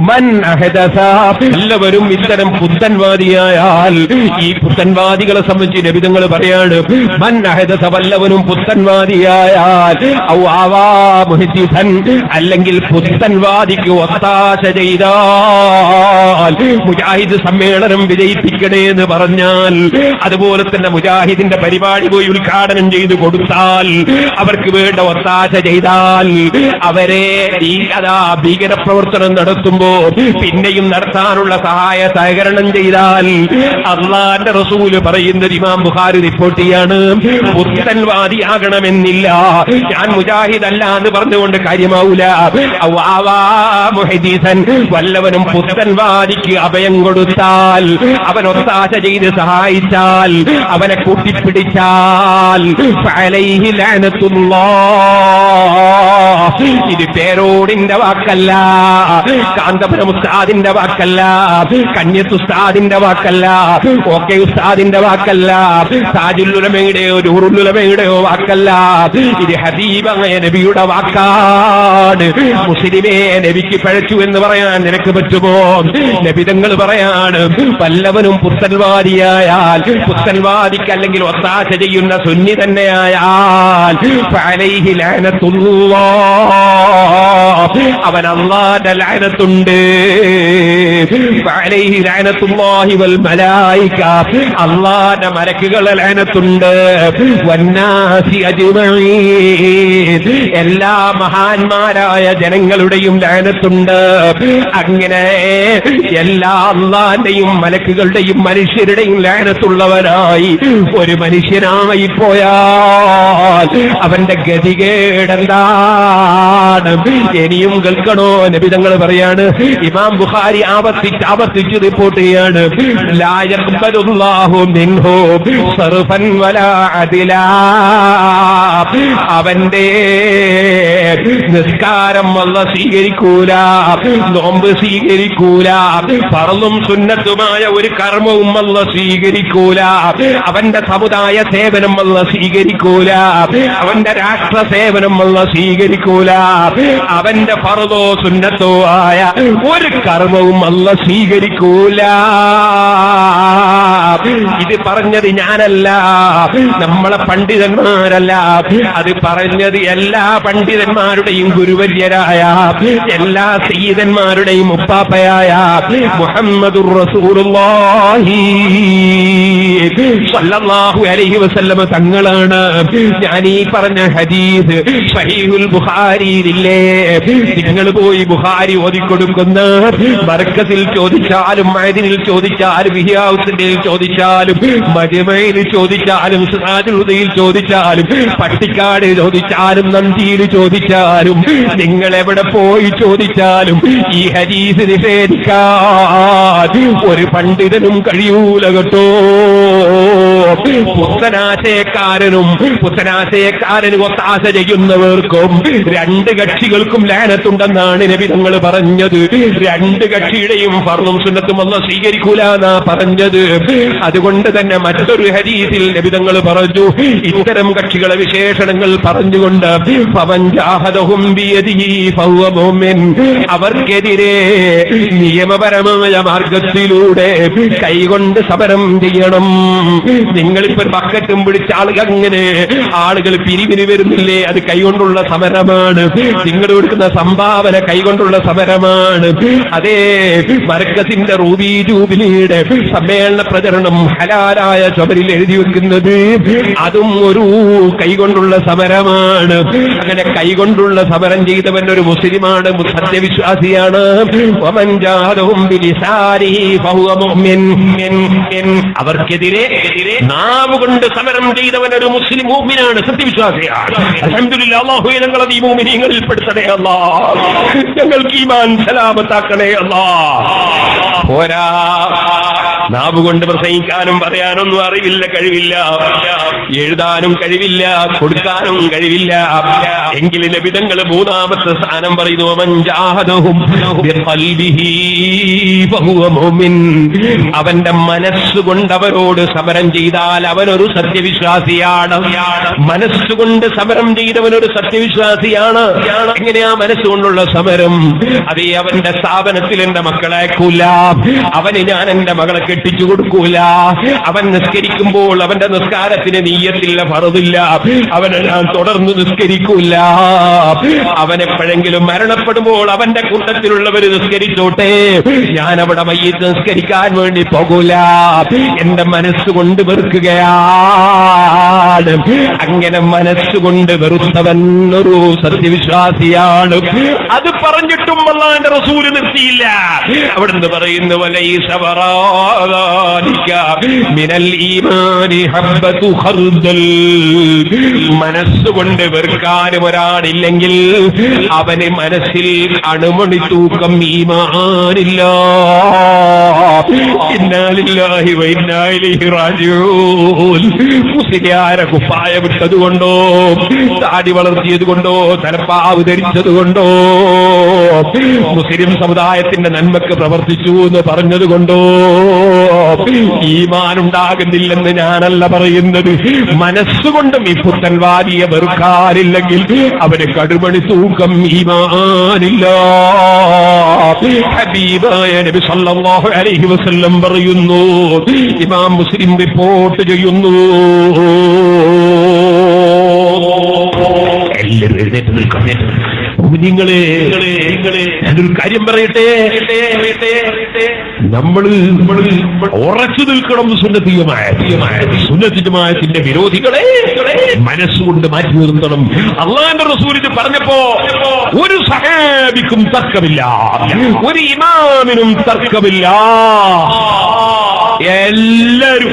മൻ എല്ലാവരും ഇത്തരം പുത്തൻവാദിയായാൽ ഈ പുത്തൻവാദികളെ സംബന്ധിച്ച് നബിതങ്ങൾ പറയാണ് മൻ അഹദസ വല്ലവനും പുത്തൻവാദിയായാൽ അല്ലെങ്കിൽ പുത്തൻവാദിക്ക് ഒത്താശ ചെയ്താൽ മുജാഹിദ് സമ്മേളനം വിജയിപ്പിക്കണേ എന്ന് പറഞ്ഞാൽ അതുപോലെ തന്നെ മുജാഹിദിന്റെ പരിപാടി പോയി ഉദ്ഘാടനം ചെയ്തു കൊടുത്താൽ അവർക്ക് വേണ്ട ഒത്താശ ചെയ്താൽ അവരെ ഈ അതാ ഭീകരപ്രവർത്തനം നടത്തുമ്പോ പിന്നെയും നടത്താനുള്ള സഹായ സഹകരണം ചെയ്താൽ അള്ളാന്റെ റസൂൽ പറയുന്നത് ഇമാം ബുഖാരി റിപ്പോർട്ട് ചെയ്യാണ് പുത്തൻവാദിയാകണമെന്നില്ല. ഞാൻ മുജാഹിദ് അല്ല എന്ന് പറഞ്ഞുകൊണ്ട് കാര്യമാവൂല. മുഹദീസൻ. വല്ലവനും പുത്തൻവാദിക്ക് അഭയം കൊടുത്താൽ അവൻ ഒത്താശ ചെയ്ത് സഹായിച്ചാൽ അവനെ കൂട്ടിപ്പിടിച്ചാൽ. ഇത് പേരോടിന്റെ വാക്കല്ല. കാന്തപുരം ഉസ്താദിന്റെ വാക്കല്ല. കന്യത്ത് ഉസ്താദിന്റെ വാക്കല്ല. ഓക്കെ ഉസ്താദിന്റെ വാക്കല്ല. താജുല്ലുലമയുടെയോ നൂറുല്ലുലമയുടെയോ വാക്കല്ല. ഇത് ഹബീബായ നബിയുടെ വാക്കാണ്. മുസ്ലിമേ നബിക്ക് പഴച്ചു എന്ന് പറയാൻ നിനക്ക് പറ്റുമോ? നബിതങ്ങൾ പറയാണ് വല്ലവനും പുത്തൻവാദിയായാൽ പുത്തൻവാദിക്ക് അല്ലെങ്കിൽ ഒത്താശ ചെയ്യുന്ന സുന്നി തന്നെയായാൽ. അവൻ അള്ളാന്റെ ലഅനത്തുണ്ട് മലായിക. അള്ളാന്റെ വന്നാസി അജ്മഈൻ. എല്ലാ മഹാന്മാരായ ജനങ്ങളുടെയും ലഅനത്തുണ്ട് അങ്ങനെ എല്ലാ അള്ളാന്റെയും മലക്കുകളുടെയും മനുഷ്യരുടെയും ലയനത്തുള്ളവനായി ഒരു മനുഷ്യനായി പോയാൽ അവന്റെ ഗതികേടെന്താണ്? ഇനിയും കേൾക്കണോ? നബിതങ്ങൾ പറയാണ് ഇമാം ബുഖാരി ആവർത്തിച്ച് ആവർത്തിച്ച് റിപ്പോർട്ട് ചെയ്യാണ്. അവന്റെ നിസ്കാരം വല്ല സ്വീകരിക്കൂല നോമ്പ് സ്വീകരിക്കൂല പറന്നും സുന്നത്തുമായ ഒരു കർമ്മവും വല്ല സ്വീകരിക്കൂല അവന്റെ സമുദായ സേവനം വല്ല സ്വീകരിക്കൂല അവന്റെ രാഷ്ട്ര സേവനം വല്ല സ്വീകരിക്കൂല അവന്റെ പറതോ സുന്നത്തോ ആയ ഒരു കർമ്മവും അല്ല സ്വീകരിക്കൂല. ഇത് പറഞ്ഞത് ഞാനല്ല. നമ്മളെ പണ്ഡിതന്മാരല്ല. അത് പറഞ്ഞത് എല്ലാ പണ്ഡിതന്മാരുടെയും ഗുരുവര്യരായ എല്ലാ സീതന്മാരുടെയും ഉപ്പാപ്പയായ മുഹമ്മദുർ റസൂലുള്ളാഹി. സല്ലല്ലാഹു അലൈഹി വസല്ലമ തങ്ങളാണ്. ഞാൻ ഈ പറഞ്ഞ ഹദീസ് സഹീഹുൽ ബുഖാരിയിലില്ലേ? നിങ്ങൾ പോയി ബുഖാരി ഓതിക്കൊടുക്കുന്ന മർക്കത്തിൽ ചോദിച്ചാലും മൈദിനിൽ ചോദിച്ചാലും ഹിയാവുസിന്റെ ചോദിച്ചാലും മജമയിൽ ചോദിച്ചാലും സിറാജുൽ ചോദിച്ചാലും പട്ടിക്കാട് ചോദിച്ചാലും നന്ദിയിൽ ചോദിച്ചാലും നിങ്ങൾ എവിടെ പോയി ചോദിച്ചാലും ഈ ഹരീസ് നിഷേധിക്കാൻ ഒരു പണ്ഡിതനും കഴിയൂല കേട്ടോ. oh പുത്തനാശയക്കാരനും പുത്തനാശയക്കാരനും ഒത്താശ ചെയ്യുന്നവർക്കും രണ്ട് കക്ഷികൾക്കും ലാനത്തുണ്ടെന്നാണ് നബി തങ്ങൾ പറഞ്ഞത്. രണ്ട് കക്ഷിയുടെയും ഫർണും സുന്നത്തും അല്ല സ്വീകരിക്കൂല എന്നാ പറഞ്ഞത്. അതുകൊണ്ട് തന്നെ മറ്റൊരു ഹരീസിൽ നബിതങ്ങൾ പറഞ്ഞു ഇത്തരം കക്ഷികളെ വിശേഷണങ്ങൾ പറഞ്ഞുകൊണ്ട്. അവർക്കെതിരെ നിയമപരമായ മാർഗത്തിലൂടെ കൈകൊണ്ട് സമരം ചെയ്യണം. നിങ്ങളിപ്പോ ബക്കറ്റും പിടിച്ച ആളുകൾ അങ്ങനെ ആളുകൾ പിരിവിന് വരുന്നില്ലേ? അത് കൈകൊണ്ടുള്ള സമരമാണ്. നിങ്ങൾ കൊടുക്കുന്ന സംഭാവന കൈകൊണ്ടുള്ള സമരമാണ്. അതേ മരക്കത്തിന്റെ റൂബി ജൂബിലിയുടെ സമ്മേളന പ്രചരണം ഹലാലായ ചുമരിൽ എഴുതി വെക്കുന്നത് അതും ഒരു കൈകൊണ്ടുള്ള സമരമാണ്. അങ്ങനെ കൈകൊണ്ടുള്ള സമരം ചെയ്തവൻ ഒരു മുസ്ലിമാണ് സത്യവിശ്വാസിയാണ്. മുഅ്മിൻ. അവർക്കെതിരെ നാവ് കൊണ്ട് സമരം ചെയ്തവൻ ഒരു മുസ്ലിം മൂമിനാണ് സത്യവിശ്വാസിയാണ് അൽഹംദുലില്ലാ അല്ലാഹു ഞങ്ങളെ ഈ മൂമിനീങ്ങളിൽ പെടുത്തണേ അല്ലാ ഞങ്ങൾക്ക് ഈമാൻ സലാമത്താക്കണേ അല്ലാ പോരാ. നാവ് കൊണ്ട് പ്രസംഗിക്കാനും പറയാനൊന്നും അറിവില്ല കഴിവില്ല. എഴുതാനും കഴിവില്ല കൊടുക്കാനും കഴിവില്ല. എങ്കിലും ലഭിതങ്ങൾ മൂന്നാമത്തെ സ്ഥാനം പറയുന്നു. അവന്റെ മനസ്സുകൊണ്ട് അവരോട് സമരം ചെയ്താൽ അവനൊരു സത്യവിശ്വാസിയാണ്. മനസ്സുകൊണ്ട് സമരം ചെയ്തവനൊരു സത്യവിശ്വാസിയാണ്. എങ്ങനെയാ മനസ്സുകൊണ്ടുള്ള സമരം? അതേ അവന്റെ സ്ഥാപനത്തിൽ എന്റെ മക്കളെ അയക്കൂല. അവന് ഞാൻ എന്റെ മകളെ കെട്ടിച്ചു കൊടുക്കൂല. അവൻ നിസ്കരിക്കുമ്പോൾ അവന്റെ നിസ്കാരത്തിന് നീയത്തില്ല ഫറുതില്ല അവനെ ഞാൻ തുടർന്ന് നിസ്കരിക്കൂല. അവനെപ്പോഴെങ്കിലും മരണപ്പെടുമ്പോൾ അവന്റെ കൂട്ടത്തിലുള്ളവർ നിസ്കരിച്ചോട്ടെ. ഞാൻ അവിടെ മയ്യത്ത് നിസ്കരിക്കാൻ വേണ്ടി പോകൂല. എന്റെ മനസ്സുകൊണ്ട് വെറുക്കുകയാണ്. അങ്ങനെ മനസ്സുകൊണ്ട് വെറുത്തവൻ ഒരു സത്യവിശ്വാസിയാണ്. അത് പറഞ്ഞിട്ടും അള്ളാന്റെ റസൂൽ നിർത്തിയില്ല. അവിടുന്ന് പറയുന്നു ഈ വറാദാലിക മനസ്സുകൊണ്ട് വെറുക്കാനും ഒരാളില്ലെങ്കിൽ അവന് മനസ്സിൽ അണുമണി തൂക്കം ഈമാനില്ല. ഇന്നാലില്ലാഹി വൈന്നായിലേഹി റാജിഊൻ. മുസ്ലിയാരെ കുപ്പായ വിട്ടത് കൊണ്ടോ താടി വളർത്തിയത് കൊണ്ടോ തലപ്പാവ് ധരിച്ചത് കൊണ്ടോ മുസ്ലിം സമുദായത്തിന്റെ നന്മക്ക് പ്രവർത്തിച്ചു എന്ന് പറഞ്ഞത് കൊണ്ടോ ഈമാൻ ഉണ്ടാകുന്നില്ലെന്ന് ഞാനല്ല പറയുന്നത്. മനസ്സുകൊണ്ടും ഈ പുത്തൻവാദിയെ വെറുക്കാറില്ലെങ്കിൽ അവന് കടുമണി തൂക്കം ഈമാനില്ല. ഹബീബായ നബി സല്ലല്ലാഹു അലൈഹി വസല്ലം പറയുന്നു ഇമാം മുസ്ലിം റിപ്പോർട്ട് ചെയ്യുന്നു. എല്ലാവരും എഴുന്നേറ്റ് നിൽക്കാം. നിങ്ങളെ ഞാനൊരു കാര്യം പറയട്ടെ? നമ്മൾ ഉറച്ചു നിൽക്കണം സുന്നതീയമായ സുന്നതീയമായത്തിന്റെ വിരോധികളെ മനസ്സുകൊണ്ട് മാറ്റി നിർത്തണം. അള്ളാന്റെ റസൂലിന് പറഞ്ഞപ്പോ ഒരു സഹാബിക്കും തർക്കമില്ല. ഒരു ഇമാമിനും തർക്കമില്ല. എല്ലാരും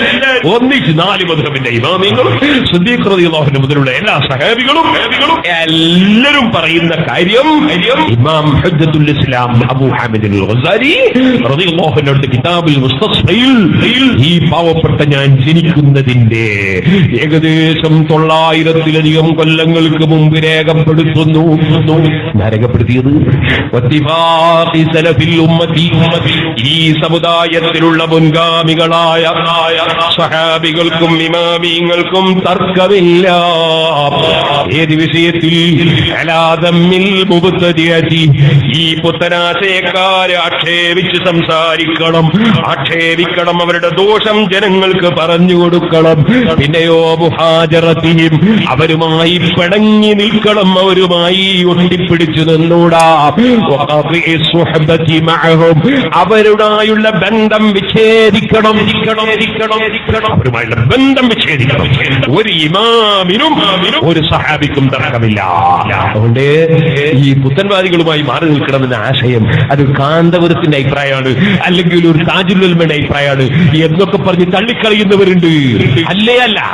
ഒന്നിച്ച് നാല് മധുരമിന്റെ ഇമാമിങ്ങളും സുദ്ദീഖ്റതിയുള്ള മുതലുള്ള എല്ലാ സഹാബികളും എല്ലാരും പറയുന്ന കാര്യം ഇമാം ഹജ്ജത്തുൽ ഇസ്ലാം അബു ഹാമിദ് അൻഹു കിതാബുൽ മുസ്തസ്ഫയിൽ ഈ പാവപ്പെട്ട ഞാൻ ജനിക്കുന്നതിന്റെ ഏകദേശം തൊള്ളായിരത്തിലധികം കൊല്ലങ്ങൾക്ക് മുമ്പ് രേഖപ്പെടുത്തുന്നു. രേഖപ്പെടുത്തിയത്. ഈ സമുദായത്തിലുള്ള മുൻഗാമികളായ സഹാബികൾക്കും ഇമാമിങ്ങൾക്കും തർക്കമില്ല. ഏത് വിഷയത്തിൽ? ഈ പുത്തനാശയക്കാരെ ആക്ഷേപിച്ച് സംസാരിക്കണം. ആക്ഷേപിക്കണം അവരുടെ ദോഷം ജനങ്ങൾക്ക് പറഞ്ഞു കൊടുക്കണം. പിന്നെയോ മുഹാജറത്തിയും അവരുമായി പിണങ്ങി നിൽക്കണം. അവരുമായി ഒട്ടിപ്പിടിച്ചു നിന്നൂടാ. അവരുടായുള്ള ബന്ധം വിച്ഛേദിക്കണം. അവരുമായുള്ള ബന്ധം വിച്ഛേദിക്കണം. ഒരു ഇമാമിനും ഒരു സഹാബിക്കും തർക്കമില്ല. അതുകൊണ്ട് ഈ പുത്തൻവാദികളുമായി മാറി നിൽക്കണമെന്ന ആശയം അത് കാന്തപുരത്തിന്റെ അഭിപ്രായമാണ്. അല്ലെങ്കിൽ ഒരു താജുലുൽമയുടെ അഭിപ്രായമാണ്. എന്നൊക്കെ പറഞ്ഞ് തള്ളിക്കളയുന്നവരുണ്ട്. അല്ലേ അല്ല?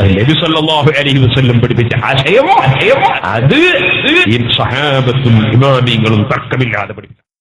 നബി സല്ലല്ലാഹു അലൈഹി വസല്ലം പഠിപ്പിച്ച ആശയം അത് സഹാബത്തും ഇമാമിങ്ങളും തർക്കമില്ലാതെ പഠിപ്പിച്ചു.